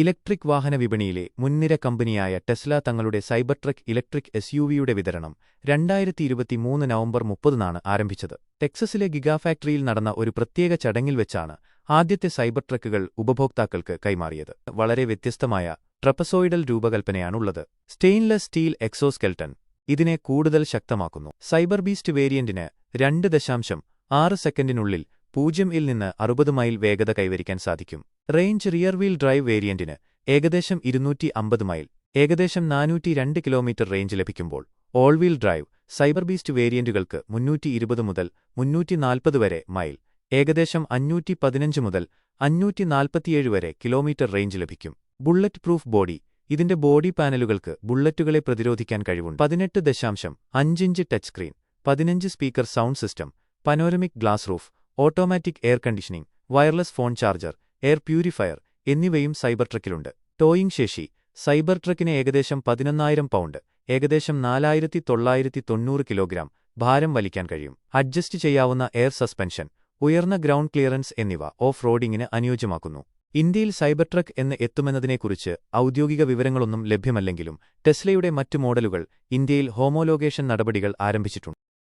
Electric വാഹന വിപണിയിലെ മുൻനിര കമ്പനിയായ ടെസ്ല തങ്ങളുടെ സൈബർ ട്രക്ക് ഇലക്ട്രിക് എസ്യുവിയുടെ വിതരണം രണ്ടായിരത്തി ഇരുപത്തിമൂന്ന് നവംബർ മുപ്പതിനാണ് ആരംഭിച്ചത്. ടെക്സസിലെ ഗിഗാഫാക്ടറിയിൽ നടന്ന ഒരു പ്രത്യേക ചടങ്ങിൽ വെച്ചാണ് ആദ്യത്തെ സൈബർ ട്രക്കുകൾ ഉപഭോക്താക്കൾക്ക് കൈമാറിയത്. വളരെ വ്യത്യസ്തമായ ട്രപ്പസോയിഡൽ രൂപകൽപ്പനയാണുള്ളത്. സ്റ്റെയിൻലെസ് സ്റ്റീൽ എക്സോസ്കെൽട്ടൺ ഇതിനെ കൂടുതൽ ശക്തമാക്കുന്നു. സൈബർ ബീസ്റ്റ് വേരിയന്റിന് രണ്ട് ദശാംശം ആറ് സെക്കൻഡിനുള്ളിൽ പൂജ്യം ഇൽ നിന്ന് അറുപത് മൈൽ വേഗത കൈവരിക്കാൻ സാധിക്കും. റേഞ്ച് റിയർ വീൽ ഡ്രൈവ് വേരിയന്റിന് ഏകദേശം ഇരുന്നൂറ്റി അമ്പത് മൈൽ ഏകദേശം നാനൂറ്റി രണ്ട് കിലോമീറ്റർ റേഞ്ച് ലഭിക്കുമ്പോൾ all wheel drive cyber beast വേരിയന്റുകൾക്ക് മുന്നൂറ്റി ഇരുപത് മുതൽ മുന്നൂറ്റി നാൽപ്പത് വരെ മൈൽ ഏകദേശം അഞ്ഞൂറ്റി പതിനഞ്ച് മുതൽ അഞ്ഞൂറ്റി നാൽപ്പത്തിയേഴ് വരെ കിലോമീറ്റർ റേഞ്ച് ലഭിക്കും. ബുള്ളറ്റ് പ്രൂഫ് ബോഡി ഇതിന്റെ ബോഡി പാനലുകൾക്ക് ബുള്ളറ്റുകളെ പ്രതിരോധിക്കാൻ കഴിവുണ്ട്. പതിനെട്ട് ദശാംശം അഞ്ചിഞ്ച് ടച്ച് സ്ക്രീൻ പതിനഞ്ച് speaker sound system panoramic glass roof automatic air conditioning wireless phone charger air purifier എന്നിവയും സൈബർ ട്രക്കിലുണ്ട്. ടോയിംഗ് ശേഷി സൈബർ ട്രക്കിന് ഏകദേശം പതിനൊന്നായിരം പൗണ്ട് ഏകദേശം നാലായിരത്തി തൊള്ളായിരത്തി തൊണ്ണൂറ് കിലോഗ്രാം ഭാരം വലിക്കാൻ കഴിയും. അഡ്ജസ്റ്റ് ചെയ്യാവുന്ന എയർ സസ്പെൻഷൻ ഉയർന്ന ഗ്രൗണ്ട് ക്ലിയറൻസ് എന്നിവ ഓഫ് റോഡിങ്ങിന് അനുയോജ്യമാക്കുന്നു. ഇന്ത്യയിൽ സൈബർ ട്രക്ക് എന്ന് എത്തുമെന്നതിനെക്കുറിച്ച് ഔദ്യോഗിക വിവരങ്ങളൊന്നും ലഭ്യമല്ലെങ്കിലും ടെസ്ലയുടെ മറ്റു മോഡലുകൾ ഇന്ത്യയിൽ ഹോമോലോഗേഷൻ നടപടികൾ ആരംഭിച്ചിട്ടുണ്ട്.